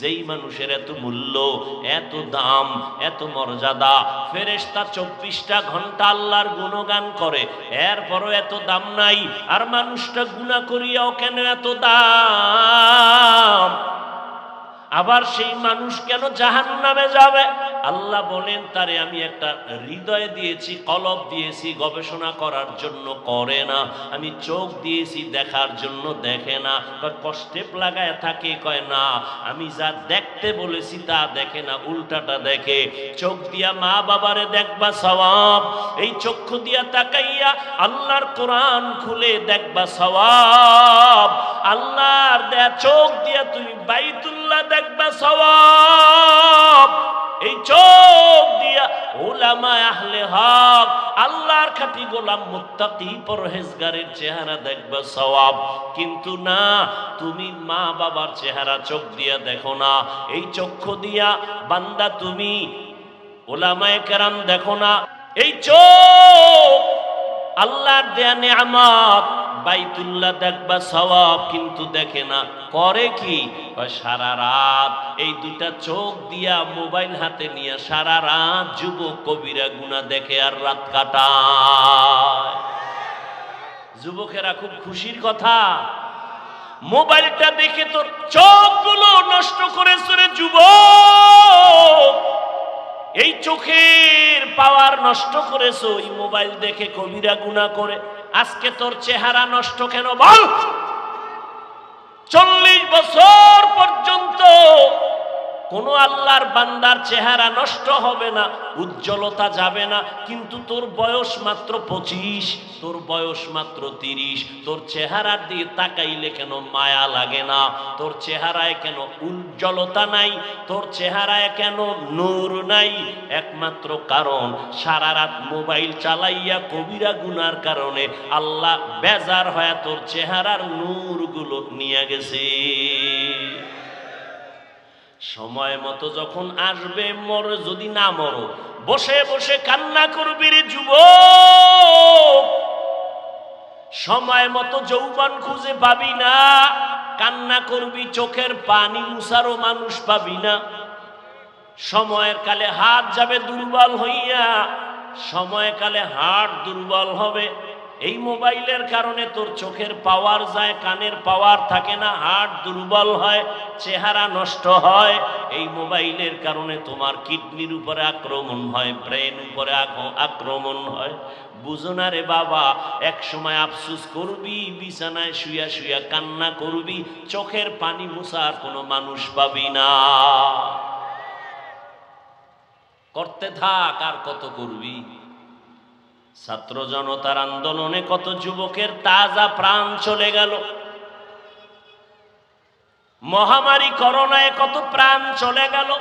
যেই মানুষের এত মূল্য, এত দাম, এত মর্যাদা ফেরেস্তা চব্বিশটা ঘণ্টা আল্লাহর গুণগান করে, এরপরও এত দাম নাই, আর মানুষটা গুণা করিয়াও কেন এত দাম? আবার সেই মানুষ কেন জাহান নামে যাবে? আল্লাহ বলেন, তারে আমি একটা হৃদয় দিয়েছি, কলব দিয়েছি, গবেষণা করার জন্য করে না। আমি চোখ দিয়েছি, দেখার জন্য দেখে না। কষ্টে লাগায় থাকে। কয়, না, আমি যা দেখতে বলেছি তা দেখে না, উল্টাটা দেখে। চোখ দিয়া মা বাবারে দেখবা সওয়াব, এই চক্ষু দিয়া তাকাইয়া আল্লাহর কোরআন খুলে দেখবা সওয়াব। আল্লাহর দেয়া চোখ দিয়া তুমি বাইতুল্লাহ দেখবা সওয়াব। এই চোখ দিয়া ওলামা আহলে হক, আল্লাহর খাঁটি গোলাম মুত্তাকি পরহেজগারের চেহারা দেখবা সওয়াব। কিন্তু না, তুমি মা বাবার চেহারা চোখ দিয়া দেখো না। এই চক্ষু দিয়া বান্দা তুমি ওলামায়ে কেরাম দেখো না। এই চোখ আল্লাহর দেয়া নেয়ামত বাইতুল্লাহ দেখবা সওয়াব কিন্তু দেখে না। করে কি? সারা রাত এই দুটা চোখ দিয়া মোবাইল হাতে নিয়ে সারা রাত যুবক কবিরা গুণা দেখে আর রাত কাটায়। যুবকেরা খুব খুশির কথা। মোবাইলটা দেখে তোর চোখগুলো নষ্ট করেছে রে যুবক। এই চোখের পাওয়ার নষ্ট করেছ এই মোবাইল দেখে কবিরা গুণা করে। আজকে তোর চেহারা নষ্ট কেন বল? চল্লিশ বছর পর্যন্ত কোনো আল্লাহর বান্দার চেহারা নষ্ট হবে না, উজ্জ্বলতা যাবে না, কিন্তু তোর বয়স মাত্র পঁচিশ, তোর বয়স মাত্র তিরিশ, তোর চেহারার দিয়ে তাকাইলে কেন মায়া লাগে না, তোর চেহারায় কেন উজ্জ্বলতা নাই, তোর চেহারায় কেন নূর নাই, একমাত্র কারণ সারা রাত মোবাইল চালাইয়া কবিরা গুনার কারণে আল্লাহ বেজার হয়ে তোর চেহারার নূরগুলো নিয়ে গেছে। সময় মতো যখন আসবে, মর যদি না মরো। বসে বসে কান্না করবি রে যুব সময় মতো যৌবন খুঁজে পাবি না। কান্না করবি, চোখের পানি মুসারও মানুষ পাবি না। সময়ের কালে হাত যাবে দুর্বল হইয়া সময়কালে হাট দুর্বল হবে। এই মোবাইলের কারণে তোর চোখের পাওয়ার যায়, কানের পাওয়ার থাকে না হার্ট দুর্বল হয়, চেহারা নষ্ট হয়। এই মোবাইলের কারণে তোমার কিডনির উপরে আক্রমণ হয়, ব্রেন উপরে আক্রমণ হয়। বুঝো না রে বাবা এক সময় আফসুস করবি, বিছানায় শুয়া শুয়া কান্না করবি, চোখের পানি মুছার কোনো মানুষ পাবি না। করতে থাক আর কত করবি? ছাত্র জনতার আন্দোলনে কত যুবকের তাজা প্রাণ চলে গেল। মহামারী করোনায় কত প্রাণ চলে গেল।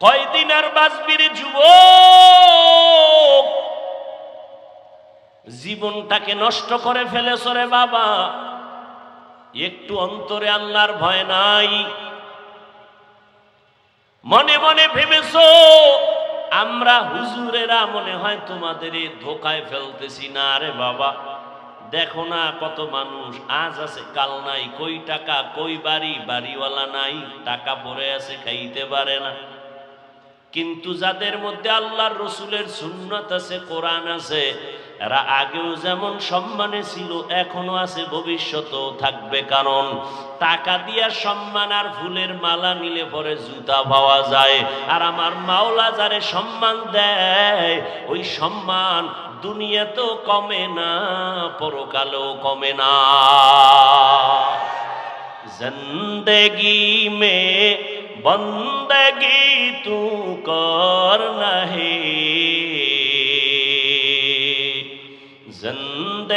কয়দিন আর বাঁচবির যুবক? জীবনটাকে নষ্ট করে ফেলেছ রে বাবা। একটু অন্তরে আল্লাহর ভয় নাই। মনে মনে ভেবেছো আমরা হুজুরেরা মনে হয় তোমাদের ধোকায় ফেলতেছি। না আরে বাবা। দেখো না কত মানুষ, আজ আছে, কাল নাই। কই টাকা, কই বাড়ি? বাড়িওয়ালা নাই, টাকা পরে আছে, খাইতে পারে না। কিন্তু যাদের মধ্যে আল্লাহর রসুলের সুন্নত আছে, কোরআন আছে এরা আগেও যেমন সম্মানে ছিল, এখনও আছে, ভবিষ্যতেও থাকবে। কারণ টাকা দিয়া সম্মান আর ফুলের মালা নিলে পরে জুতা পাওয়া যায়। আর আমার মাওলা যারে সম্মান দেয়, ওই সম্মান দুনিয়া তো কমে না, পরকালেও কমে না। জিন্দগি মে বন্দেগি তু কর নাহি।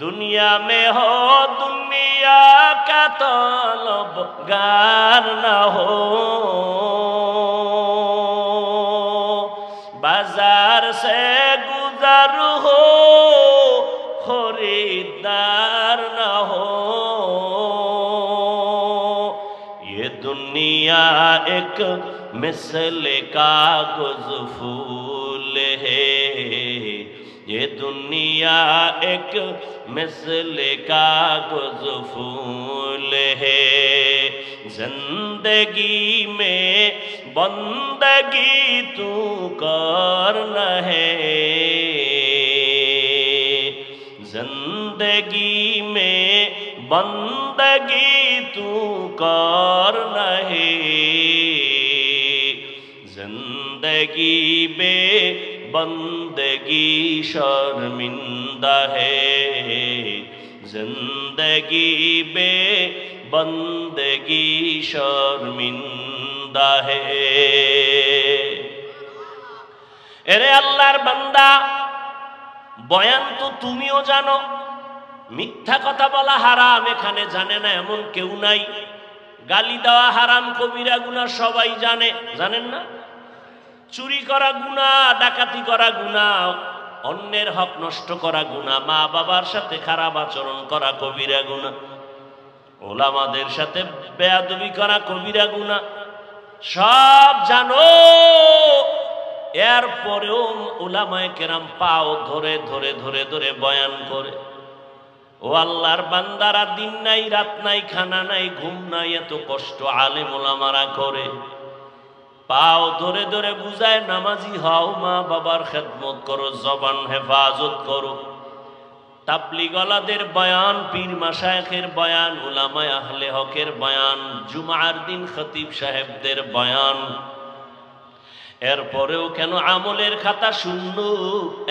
दुनिया में हो, दुनिया का तलब गार न हो। बाज़ार से खरीदार हो, खरीदार न हो। ये दुनिया एक मिसल कागज़ फूल है। ये दुनिया एक मिसल कागज़ फूल है। ज़िंदगी में बंदगी तू करना है ज़िंदगी में बंदगी तू करना है ज़िंदगी बे बंदगी शर्मिंदा है। जिंदगी बे बंदगी शर्मिंदा है এরে আল্লাহর বান্দা বয়ান তো তুমিও জানো মিথ্যা কথা বলা হারাম এখানে জানে না এমন কেউ নাই গালি দেওয়া হারাম কবিরা গুনা সবাই জানে জানেন না চুরি করা গুণা ডাকাতি করা গুণা অন্যের হক নষ্ট করা গুণা মা বাবার সাথে খারাপ আচরণ করা কবিরা গুণা ওলামাদের সাথে বেয়াদবি করা কবিরা গুণা সব জানো। এরপরেও ওলামায় কেরাম পাও ধরে ধরে ধরে ধরে বয়ান করে। ও আল্লাহর বান্দারা দিন নাই, রাত নাই, খানা নাই, ঘুম নাই, এত কষ্ট আলেম ওলামারা করে। পাও ধরে ধরে বুঝায়, নামাজি হও মা বাবার খেদমত করো, জবান হেফাজত করো। তাবলিগলাদের বয়ান, পীর মাসায়েখের বয়ান, উলামায় আহলে হকের বয়ান, জুমার দিন খতিব সাহেবদের বয়ান। এরপরেও কেন আমলের খাতা শূন্য?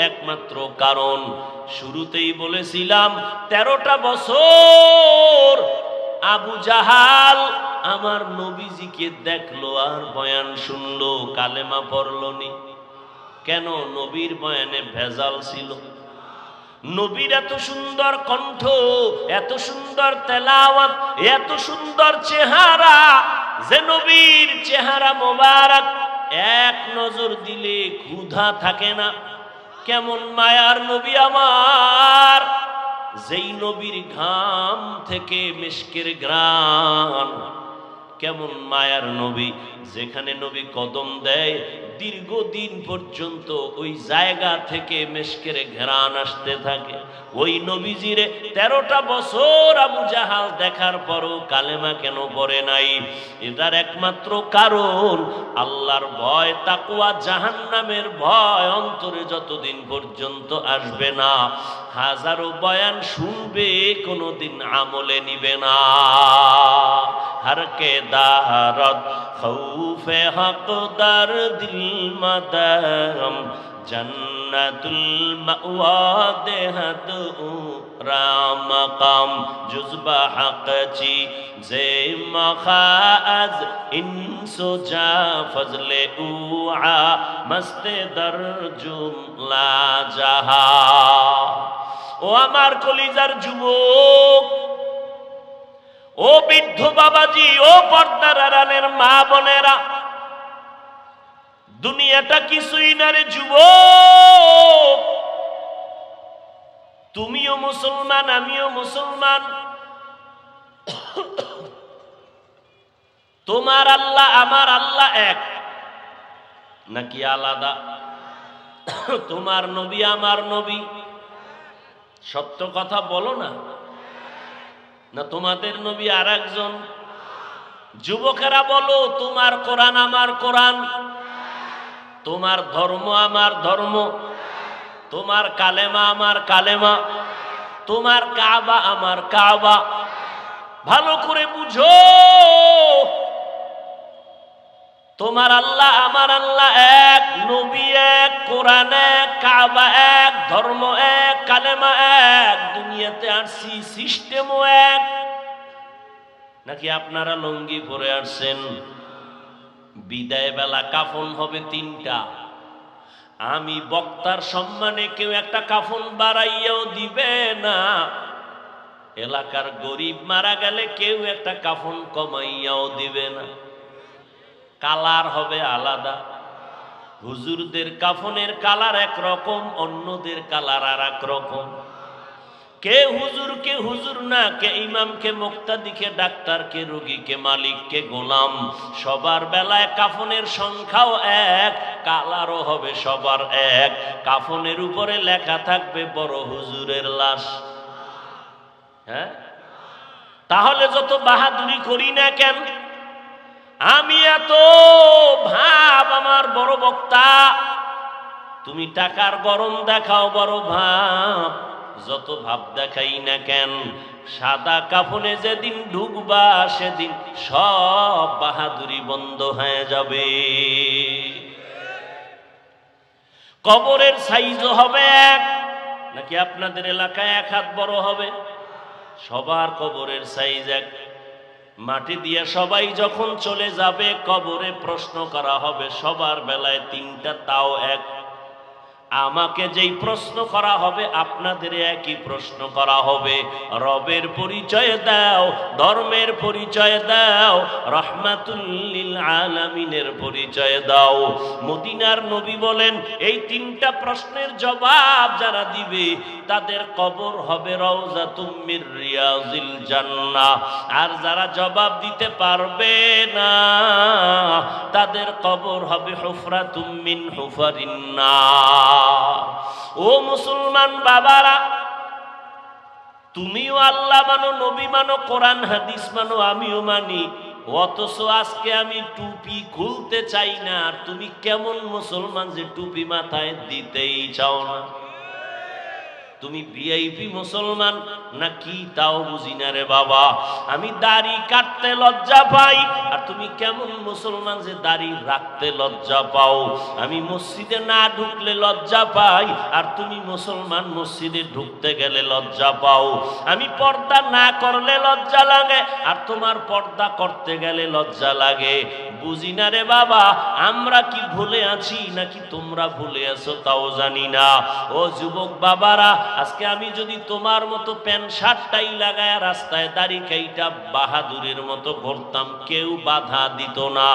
একমাত্র কারণ, শুরুতেই বলেছিলাম, তেরোটা বছর আবু জাহাল আমার নবীজিকে দেখল আর বয়ান শুনলো, কালেমা পড়লনি। কেন? নবীর বয়ানে ভেজাল ছিল। নবীর এত সুন্দর কণ্ঠ, এত সুন্দর তেলাওয়াত, এত সুন্দর চেহারা, যে নবীর চেহারা মোবারক, এক নজর দিলে ক্ষুধা থাকে না। কেমন মায়ার নবী আমার, যেই নবীর ঘাম থেকে মিশকের গ্রাম কেমন মায়ার নবী? যেখানে নবী কদম দেয় দীর্ঘদিন পর্যন্ত ওই জায়গা থেকে মেশকেরে ঘেরান আসতে থাকে। ওই নবীজিরে তেরোটা বছর আবু জাহাল দেখার পরও কালেমা কেন পড়ে নাই? এটার একমাত্র কারণ, আল্লাহর ভয় তাকুয়া জাহান নামের ভয় অন্তরে যতদিন পর্যন্ত আসবে না, হাজারো বয়ান শুনবে, কোনোদিন আমলে নিবে না। হারকে দাহারত, খৌফে হক, দার দিল মাদাম জান্নাতুল মাওয়া দেহাত রামকাম জুজবা হাকচি জে মখাজ ইনসো জা ফজলে উআ মস্তে দর জুমলা জাহা ও আমার কলিজার যুবক ও বৃদ্ধ বাবাজি ও পর্দার আড়ালের মা বোনেরা দুনিয়াটা কিছুই না রে যুব তুমিও মুসলমান, আমিও মুসলমান। তোমার আল্লাহ, আমার আল্লাহ এক। নাকি আলাদা? তোমার নবী, আমার নবী। সত্য কথা বলো না। না, তোমাদের নবী আর একজন যুবকেরা বলো, তোমার কোরআন, আমার কোরআন। তোমার ধর্ম আমার ধর্ম। তোমার কালেমা আমার কালেমা। তোমার কাবা আমার কাবা। ভালো করে বুঝো। তোমার আল্লাহ, আমার আল্লাহ এক, নবী এক, কোরআন এক, কাবা এক, ধর্ম এক, কালেমা এক, দুনিয়াতে আসছি সিস্টেমও এক। নাকি আপনারা লঙ্গি পরে আসছেন বিদায় বেলা কাফন হবে তিনটা। আমি বক্তার সম্মানে কেউ একটা কাফন বাড়াইয়াও দিবে না। এলাকার গরিব মারা গেলে কেউ একটা কাফন কমাইয়াও দিবে না। কালার হবে আলাদা। হুজুরদের কাফনের কালার এক রকম অন্যদের কালার আর এক রকম। কে হুজুর কে হুজুর না, কে ইমাম, কে মুক্তাদি, কে ডাক্তার, কে রোগী, কে মালিক, কে গোলাম, সবার বেলায় কাফনের সংখ্যাও এক, কালারও হবে সবার এক। কাফনের উপরে লেখা থাকবে বড় হুজুরের লাশ। হ্যাঁ? তাহলে যত বাহাদুরি করি না কেন? আমি এত ভাব আমার বড় বক্তা। তুমি টাকার গরম দেখাও বড় ভাব। যত ভাব দেখাই না কেন, সাদা কাফনে যেদিন ঢুকবা, সেদিন সব বাহাদুরি বন্ধ হয়ে যাবে। কবরের সাইজও হবে এক, নাকি আপনাদের এলাকায় এক হাত বড় হবে? সবার কবরের সাইজ এক। মাটি দিয়ে সবাই যখন চলে যাবে, কবরে প্রশ্ন করা হবে, সবার বেলায় তিনটা তাও এক। আমাকে যেই প্রশ্ন করা হবে, আপনাদের একই প্রশ্ন করা হবে। রবের পরিচয় দাও, ধর্মের পরিচয় দাও, রহমাতুল্লিল আলামিনের পরিচয় দাও। মদিনার নবী বলেন, এই তিনটা প্রশ্নের জবাব যারা দিবে, তাদের কবর হবে রওজা তুমির রিয়াজিল জান্না আর যারা জবাব দিতে পারবে না, তাদের কবর হবে হুফরা তুমিন হুফারিন্না ও মুসলমান বাবারা, তুমিও আল্লাহ মানো, নবী মানো, কোরআন, হাদিস মানো, আমিও মানি। অথচ আজকে আমি টুপি খুলতে চাই না, আর তুমি কেমন মুসলমান যে টুপি মাথায় দিতেই চাও না? তুমি ভিআইপি মুসলমান? না কি তাও বুঝি না রে বাবা। আমি দাড়ি কাটতে লজ্জা পাই। আর তুমি কেমন মুসলমান যে দাড়ি রাখতে লজ্জা পাও? আমি মসজিদে না ঢুকলে লজ্জা পাই। আর তুমি মুসলমান মসজিদে ঢুকতে গেলে লজ্জা পাও। আমি পর্দা না করলে লজ্জা লাগে। আর তোমার পর্দা করতে গেলে লজ্জা লাগে। বুঝি না রে বাবা, আমরা কি ভুলে আছি? নাকি তোমরা ভুলে আছো তাও জানি না। ও যুবক বাবারা আজকে আমি যদি তোমার মতো প্যান্ট শার্টটাই লাগায় রাস্তায় দাড়ি কাইটা বাহাদুরের মতো করতাম, কেউ বাধা দিত না।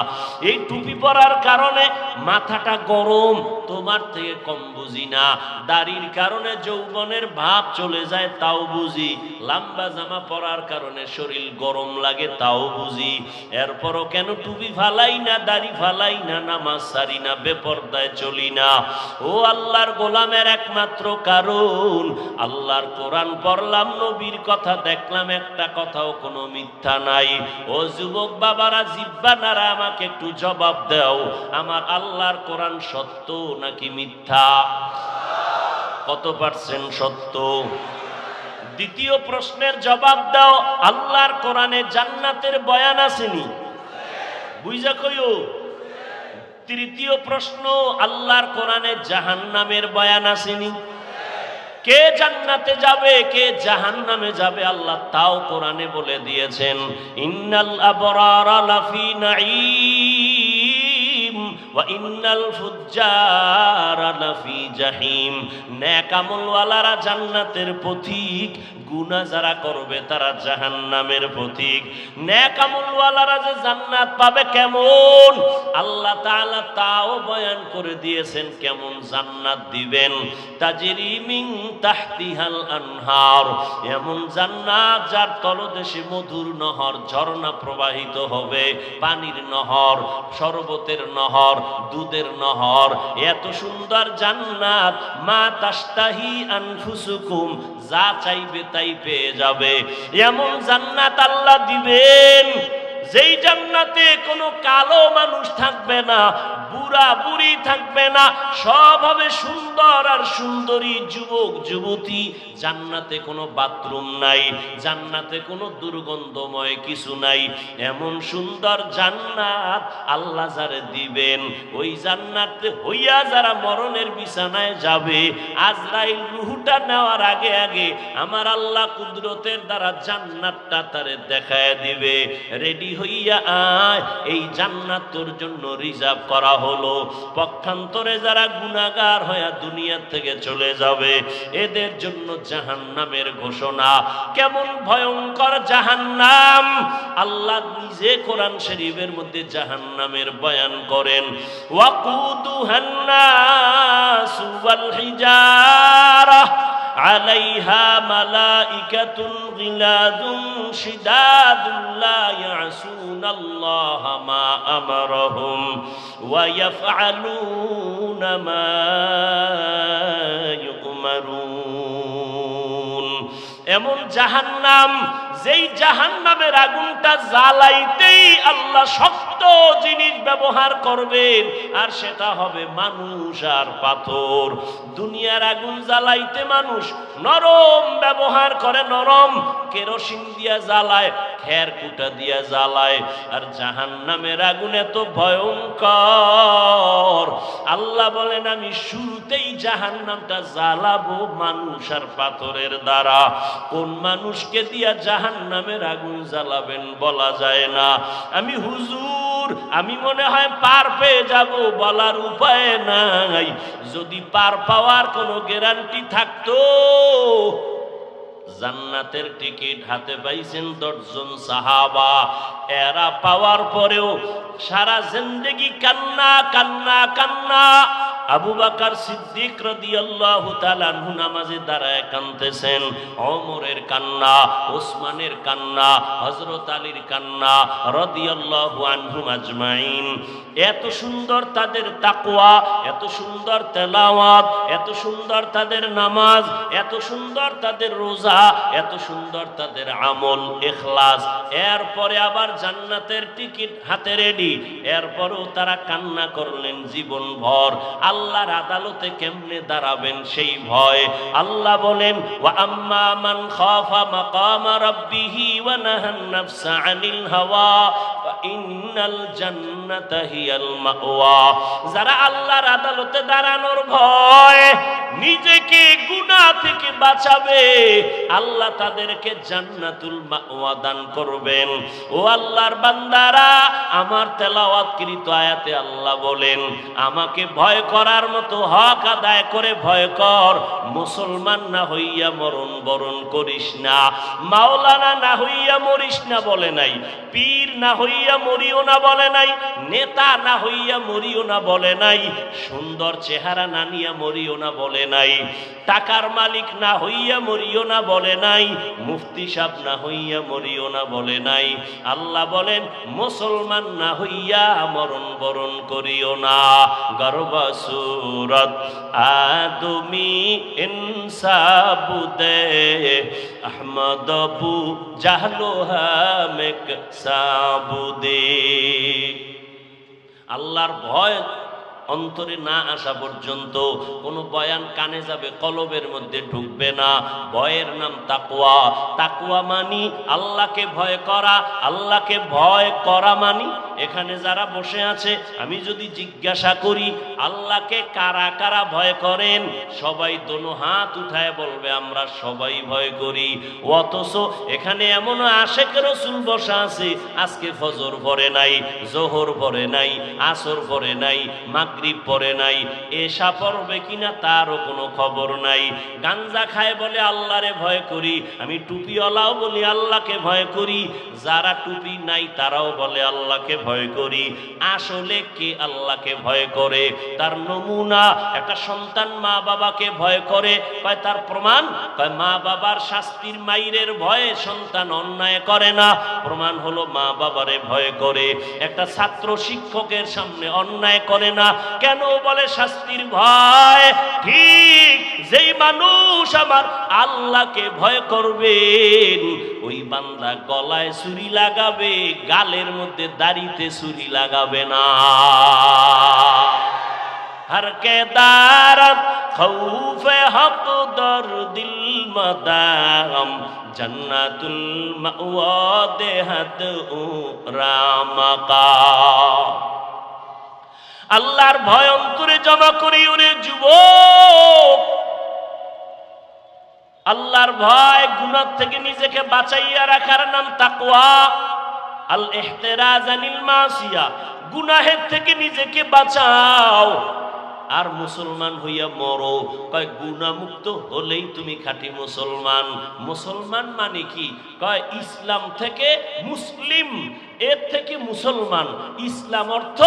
এই টুপি পরার কারণে মাথাটা গরম, তোমার থেকে কম বুঝি না। দাড়ির কারণে যৌবনের ভাব চলে যায়, তাও বুঝি। লম্বা জামা পরার কারণে শরীর গরম লাগে, তাও বুঝি। এরপরও কেন টুপি ফালাই না, দাড়ি ফালাই না, নামাজ সারি না, বেপর্দায় চলি না। ও আল্লাহর গোলামের একমাত্র কারণ। আল্লাহর কোরআন পড়লাম, নবীর কথা দেখলাম, একটা কথাও কোনো মিথ্যা নাই। ও যুবক বাবারা জিব্বা নারা আমাকে একটু জবাব দাও। আমার আল্লাহর কোরআন সত্য নাকি মিথ্যা? কত পার্সেন্ট সত্য? দ্বিতীয় প্রশ্নের জবাব দাও, আল্লাহর কোরআনে জান্নাতের বয়ান আসেনি? বুঝা কইও? তৃতীয় প্রশ্ন, আল্লাহর কোরআনে জাহান্নামের বয়ান আসেনি? কে জান্নাতে যাবে, কে জাহান্নামে যাবে, আল্লাহ তাও কোরআনে বলে দিয়েছেন, ইন্নাল আবরারা লাফি নাঈম। ওয়া ইন্নাল ফুজ্জারা লাফি জাহিম। নেক আমলওয়ালারা জান্নাতের পথিক গুনাহ যারা করবে তারা জাহান্নামের পথিক নেক আমলওয়ালারা যে জান্নাত পাবে কেমন? আল্লাহ তাআলা তাও বয়ান করে দিয়েছেন কেমন জান্নাত দিবেন। মিন তাহতিহাল আনহার। এমন জান্নাত যার তলদেশে মধুর নহর, ঝর্ণা প্রবাহিত হবে, পানির নহর, শরবতের নহর, দুধের নহর। এত সুন্দর জান্নাত। মা তাস্তাহি আনফুসুকুম, যা চাইবে তাই পেয়ে যাবে। এমন জান্নাত আল্লাহ দিবেন। যেই জান্নাতে কোনো কালো মানুষ থাকবে না, বুড়া বুড়ি থাকবে না, সব হবে সুন্দর আর সুন্দরী যুবক, যুবতী। জান্নাতে কোনো বাথরুম নাই, জান্নাতে কোনো দুর্গন্ধময় কিছু নাই। এমন সুন্দর জান্নাত আল্লাহ যারে দিবেন, ওই জান্নাতে হইয়া যারা মরণের বিছানায় যাবে, আজরাইল রুহুটা নেওয়ার আগে আগে আমার আল্লাহ কুদরতের দ্বারা জান্নাতটা তারে দেখায় দিবে। রেডি রেডি হইয়া আয়, এই জান্নাত তোর জন্য রিজার্ভ করা হলো। পক্ষান্তরে যারা গুনাগার হইয়া থেকে চলে যাবে, এদের জন্য জাহান্নামের ঘোষণা। কেমন ভয়ঙ্কর জাহান্নাম! আল্লাহ নিজে কোরআন শরীফের মধ্যে জাহান্নামের বয়ান করেন, ওয়াকুদুহান নাসু ওয়াল হিজারা। عليها ملائكة غلاد شداد لا يعصون الله ما أمرهم ويفعلون ما يؤمرون এমন জাহান্নাম যেই জাহান্নামের আগুনটা জ্বালাইতেই আল্লাহ জিনিস ব্যবহার করবেন, আর সেটা হবে মানুষ আর পাথর। দুনিয়ার আগুন জ্বালাইতে মানুষ নরম ব্যবহার করে, নরম কেরোসিন দিয়া জ্বালায়, খের কুটা দিয়া জ্বালায়, আর জাহান্নামের আগুন এত ভয়ঙ্কর। আল্লাহ বলেন, আমি শুরুতেই জাহান্নামটা জ্বালাবো মানুষ আর পাথরের দ্বারা। কোন মানুষকে দিয়া জাহান্নামের আগুন জ্বালাবেন বলা যায় না। আমি হুজুর আমি মনে হয় পার পেয়ে যাব বলার উপায় নাই। যদি পার পাওয়ার কোনো গ্যারান্টি থাকতো, জান্নাতের টিকিট হাতে পাইছেন দশজন সাহাবা। এরা পাওয়ার পরেও সারা জিন্দেগি কান্না কান্না কান্না আবু বাকার সিদ্দিক রাদিয়াল্লাহু তাআলা আনহু নামাজে দাঁড়ায় কাঁদতেছেন। অমরের কান্না, ওসমানের কান্না হজরত আলীর কান্না রাদিয়াল্লাহু আনহু আজমাইন। এত সুন্দর তাদের তাকওয়া, এত সুন্দর তেলাওয়াত, এত সুন্দর তাদের নামাজ, এত সুন্দর তাদের রোজা, এত সুন্দর তাদের আমল ইখলাস এরপরে আবার জান্নাতের টিকিট হাতে রেডি। এরপরেও তারা কান্না করলেন জীবন ভর আল্লাহর আদালতে কেমনে দাঁড়াবেন সেই ভয়? আল্লাহ বলেন, ওয়া আম্মা হিয়াল মাওয়া। যারা আল্লাহর আদালতে দাঁড়ানোর ভয় নিজেকে গুনাহ থেকে বাঁচাবে, আল্লাহ তাদেরকে জান্নাতুল মাওয়া দান করবেন। ও আল্লাহর বান্দারা, আমার তেলাওয়াতকৃত আয়াতে আল্লাহ বলেন, আমাকে ভয় করার মতো হক আদায় করে ভয় কর, মুসলমান না হইয়া মরণ বরণ করিস না। মাওলানা না হইয়া মরিস না বলে নাই, পীর না হইয়া মরিও না বলে নাই, নেতা না হইয়া মরিও না বলে নাই। সুন্দর চেহারা না নিয়া মরিও না বলে নাই। টাকার মালিক না হইয়া মরিও না বলে নাই। মুফতি সাহ না হইয়া মরিও না বলে নাই। আল্লাহ বলেন, মুসলমান না হইয়া মরণ বরণ করিও না। গর্ব সুরত, আদমি ইনসাবুদে আহমদ বু জাহলো হামেক সাবুদে আল্লাহর ভয় অন্তরে না আসা পর্যন্ত কোনো বয়ান কানে যাবে, কলবের মধ্যে ঢুকবে না। ভয়ের নাম তাকুয়া তাকুয়া মানি আল্লাহকে ভয় করা, আল্লাহকে ভয় করা মানি। এখানে যারা বসে আছে, আমি যদি জিজ্ঞাসা করি, আল্লাহকে কারা কারা ভয় করেন? সবাই দোনো হাত উঠায় বলবে, আমরা সবাই ভয় করি। অথচ এখানে এমন আশেক রসুল বসা আছে, আজকে ফজর ভরে নাই, জোহর ভরে নাই, আসর ভরে নাই মাগরিব পরে নাই, এসা পড়বে কিনা তারও কোনো খবর নাই। গাঞ্জা খায় বলে আল্লাহরে ভয় করি, আমি টুপিওয়ালাও বলি আল্লাহকে ভয় করি, যারা টুপি নাই তারাও বলে আল্লাহকে ভয় করি। আসলে কে আল্লাহকে ভয় করে? তার নমুনা, একটা সন্তান মা বাবাকে ভয় করে, কয় তার প্রমাণ? কয় মা বাবার শাস্তির মাইরের ভয়ে সন্তান অন্যায় করে না। প্রমাণ হলো মা বাবারে ভয় করে, একটা ছাত্র শিক্ষকের সামনে অন্যায় করে না। কেন বলে শাস্তির ভয়? ঠিক যেই মানুষ আমার আল্লাহকে ভয় করবেন, ওই বান্দা গলায় চুরি লাগাবে, গালের মধ্যে দাড়িতে চুরি লাগাবে না। হর কে দারত খৌফে হক দর দিল মদাম জন্নাতুল মাওয়া দেহত ও রামকা। আল্লাহর ভয় অন্তরে জমা করি ওরে যুবক। আল্লাহর ভয় গুণার থেকে নিজেকে বাঁচাইয়া রাখার নাম তাকওয়া। আল এহতেরাজ আনিল মাসিয়া। গুনাহের থেকে নিজেকে বাঁচাও। আর মুসলমান হইয়া মরো। কয় গুণামুক্ত হলেই তুমি খাঁটি মুসলমান। মুসলমান মানে কি? কয়, ইসলাম থেকে মুসলিম। এর থেকে মুসলমান, ইসলাম অর্থ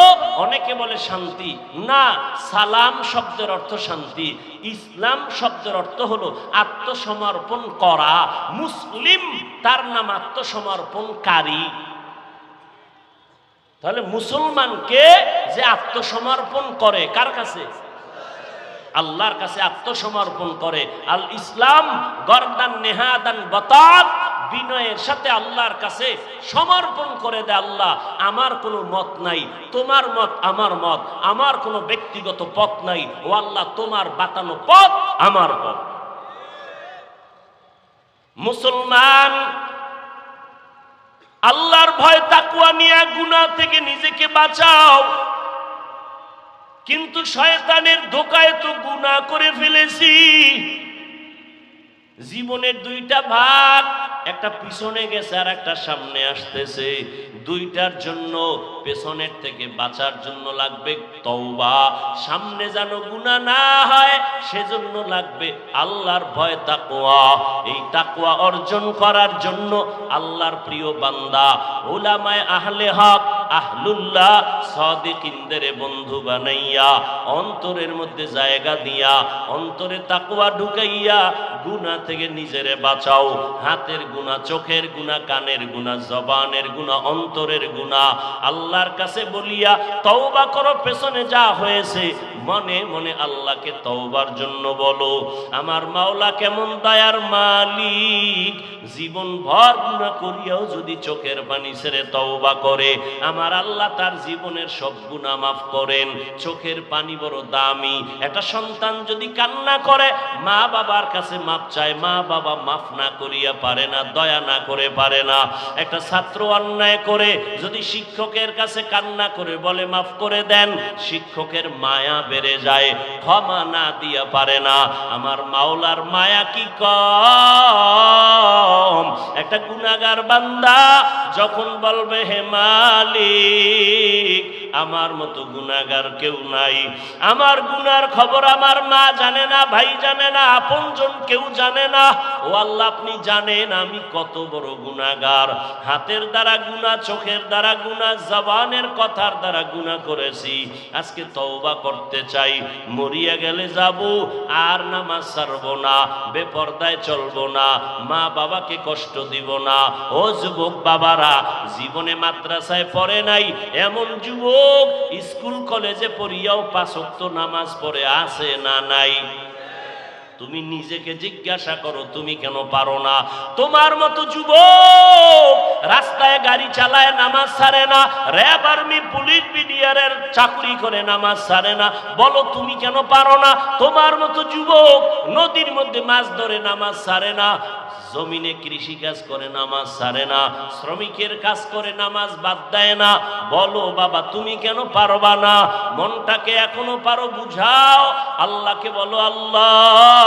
অনেকে বলে শান্তি। না, সালাম শব্দের অর্থ শান্তি। ইসলাম শব্দের অর্থ হলো আত্মসমর্পণ করা। মুসলিম তার নাম আত্মসমর্পণকারী। তাহলে মুসলমানকে যে আত্মসমর্পণ করে, কার কাছে? আল্লাহর কাছে আত্মসমর্পণ করে। আল ইসলাম গরদান নেহাদান বতাত বিনয়ের সাথে আল্লাহর কাছে সমর্পণ করে দেয়, আল্লাহ, আমার কোনো মত নাই, তোমার মত আমার মত, আমার কোনো ব্যক্তিগত পথ নাই, ও আল্লাহ, তোমার বাতানো পথ আমার পথ। মুসলমান, আল্লাহর ভয় তাকুয়া নিয়ে, গুনাহ থেকে নিজেকে বাঁচাও। কিন্তু শয়তানের ধোকায় তো গুনাহ করে ফেলেছি। জীবনের দুইটা ভাগ একটা পিছনে গেছে আর একটা সামনে আসতেছে। দুইটার জন্য পেছনের থেকে বাঁচার জন্য লাগবে তওবা। সামনে যেন গুণা না হয়, সেজন্য লাগবে আল্লাহর ভয় তাকোয়া এই তাকোয়া অর্জন করার জন্য আল্লাহর প্রিয় বান্দা ওলামায় আহলে হক আহলুল্লাহ সাদিকিনদের বন্ধু বানাইয়া, অন্তরের মধ্যে জায়গা দিয়া, অন্তরে তাকওয়া ঢুকাইয়া, গুনাহ থেকে নিজেরে বাঁচাও। হাতের গুনাহ, চোখের গুনাহ, কানের গুনাহ, জবানের গুনাহ, অন্তরের গুনাহ। আল্লাহর কাছে বলিয়া, তওবা করো, পেছনে যা হয়েছে, মনে মনে আল্লাহকে তওবার জন্য বলো। আমার মাওলা কেমন দয়ার মালিক জীবন ভর গুনাহ করিয়াও যদি চোখের পানি ছেড়ে তওবা করে আমার আল্লাহ তার জীবনের সব গুনাহ মাফ করেন, চোখের পানি বড় দামি। একটা সন্তান যদি কান্না করে, মা বাবার কাছে মাপ চায়, মা বাবা মাফ না করিয়া পারে না, দয়া না করে পারে না। একটা ছাত্র অন্যায় করে, যদি শিক্ষকের কাছে কান্না করে বলে মাফ করে দেন, শিক্ষকের মায়া বেড়ে যায়, ক্ষমা না দিয়া পারে না। আমার মাওলার মায়া কি কম? একটা গুনাগার বান্দা যখন বলবে, হে মালিক, আমার মতো গুনাগার কেউ নাই। আমার গুনার খবর আমার মা জানে না, ভাই জানে না, আপনজন কেউ জানে না। ও আল্লাহ, আপনি জানেন আমি কত বড় গুনাগার হাতের দ্বারা গুনাহ, চোখের দ্বারা গুনাহ, জবানের কথার দ্বারা গুনাহ করেছি। আজকে তওবা করতে চাই, মরিয়া গেলে যাব, আর নামাজ ছাড়বো না, বেপর্দায় চলবো না, মা বাবাকে কষ্ট দিব না। ও যুবক বাবারা, জীবনে মাদ্রাসায় পড়ে নাই। এমন যুবক স্কুল, কলেজে পড়িয়াও পাঁচক্ত নামাজ পড়ে আছে না নাই? তুমি নিজেকে জিজ্ঞাসা করো, তুমি কেন পারো না? তোমার মতো যুবক রাস্তায় গাড়ি চালায় নামাজ ছাড়ে না, র্যাব আর্মি, পুলিশ, বিডিআরের চাকরি করে নামাজ ছাড়ে না। বলো, তুমি কেন পারো না? তোমার মতো যুবক নদীর মধ্যে মাছ ধরে নামাজ ছাড়ে না। জমিনে কৃষি কাজ করে, নামাজ ছাড়ে না, শ্রমিকের কাজ করে, নামাজ বাদ দেয় না। বলো, বাবা, তুমি কেন পারবা না? মনটাকে এখনও পারো, বুঝাও। আল্লাহকে বলো, আল্লাহ,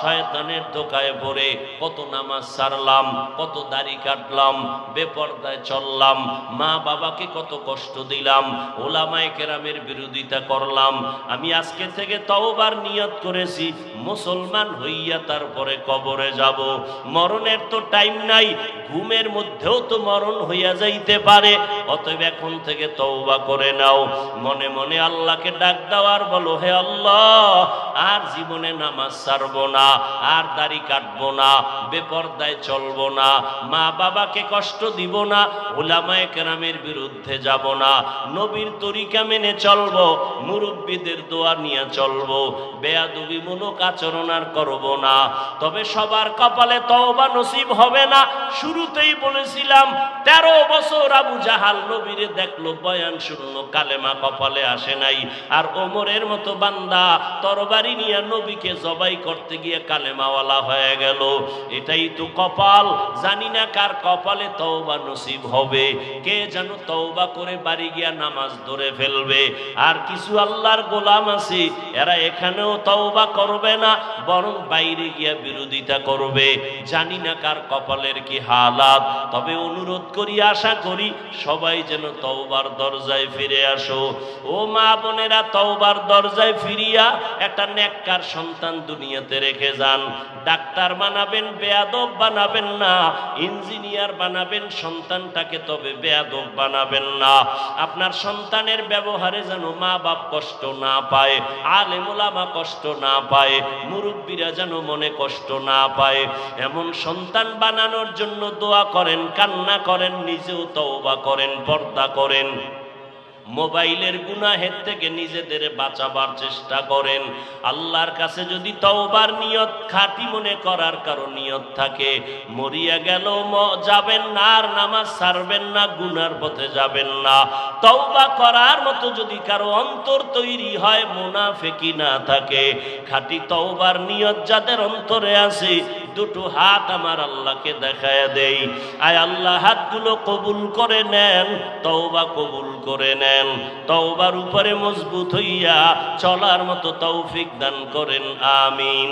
শয়তানের দোকায় পড়ে কত নামাজ ছাড়লাম কত দাড়ি কাটলাম, বেপর্দায় চললাম, মা বাবাকে কত কষ্ট দিলাম, ওলামায় কেরামের বিরোধিতা করলাম। আমি আজকে থেকে তওবার নিয়ত করেছি, মুসলমান হইয়া তারপরে কবরে যাব। মরণের তো টাইম নাই, ঘুমের মধ্যেও তো মরণ হইয়া যাইতে পারে। অতএব এখন থেকে তওবা করে নাও। মনে মনে আল্লাহকে ডাক দাও আর বলো, হে আল্লাহ, আর জীবনে নামাজ ছাড়বো না, আর দাড়ি কাটবো না, বেপর্দায় চলবো না মা বাবাকে কষ্ট দিব না ওলামায়ে কেরামের বিরুদ্ধে যাব না, নবীর তরিকা মেনে চলবো, মুরব্বীদের দোয়া নিয়ে চলবো বেয়াদবিমূলক আচরণ আর করব না। তবে সবার কপালে তওবা নসিব হবে না। শুরুতেই বলেছিলাম, তেরো বছর আবু জাহাল নবীরে দেখল, বয়ান শুনলো, কালেমা কপালে আসে নাই। আর ওমরের মতো বান্দা তরবারি নিয়ে নবীকে জবাই করতে গিয়ে কালেমাওয়ালা হয়ে গেল। এটাই তো কপাল, জানি না কার কপালে তওবা নসিব হবে। কে যেন তওবা করে বাড়ি গিয়া নামাজ ধরে ফেলবে। আর কিছু আল্লাহর গোলাম আছে, এরা এখানেও তওবা করবে না, বরং বাইরে গিয়া বিরোধিতা করবে। জানি না কার কপালের কি হালাত, তবে অনুরোধ করি, আশা করি সবাই যেন তওবার দরজায় ফিরে আসো। ও মা বোনেরা, তওবার দরজায় ফিরিয়া একটা নেককার সন্তান দুনিয়াতে রেখে যান। ডাক্তার বানাবেন, বেয়াদব বানাবেন না, ইঞ্জিনিয়ার বানাবেন, সন্তানটাকে তবে বেয়াদব বানাবেন না। আপনার সন্তানের ব্যবহারে যেন মা বাপ কষ্ট না পায়, আলেমুলামা কষ্ট না পায়, মুরব্বীরা যেন মনে কষ্ট না পায়। এমন সন্তান বানানোর জন্য দোয়া করেন কান্না করেন নিজেও তওবা করেন পর্দা করেন। মোবাইলের গুনাহের থেকে নিজেদের বাঁচাবার চেষ্টা করেন। আল্লাহর কাছে যদি তওবার নিয়ত, খাঁটি মনে করার কারও নিয়ত থাকে, মরিয়া গেল যাবেন না, আর নামাজ ছাড়বেন না, গুনার পথে যাবেন না। তওবা করার মতো যদি কারও অন্তর তৈরি হয়, মোনাফেকি না থাকে। খাঁটি তওবার নিয়ত যাদের অন্তরে আছে, দুটো হাত আমার আল্লাহকে দেখায় দেই। আয় আল্লাহ, হাতগুলো কবুল করে নেন, তওবা কবুল করে নেন। তওবার উপরে মজবুত হইয়া চলার মতো তৌফিক দান করেন আমিন।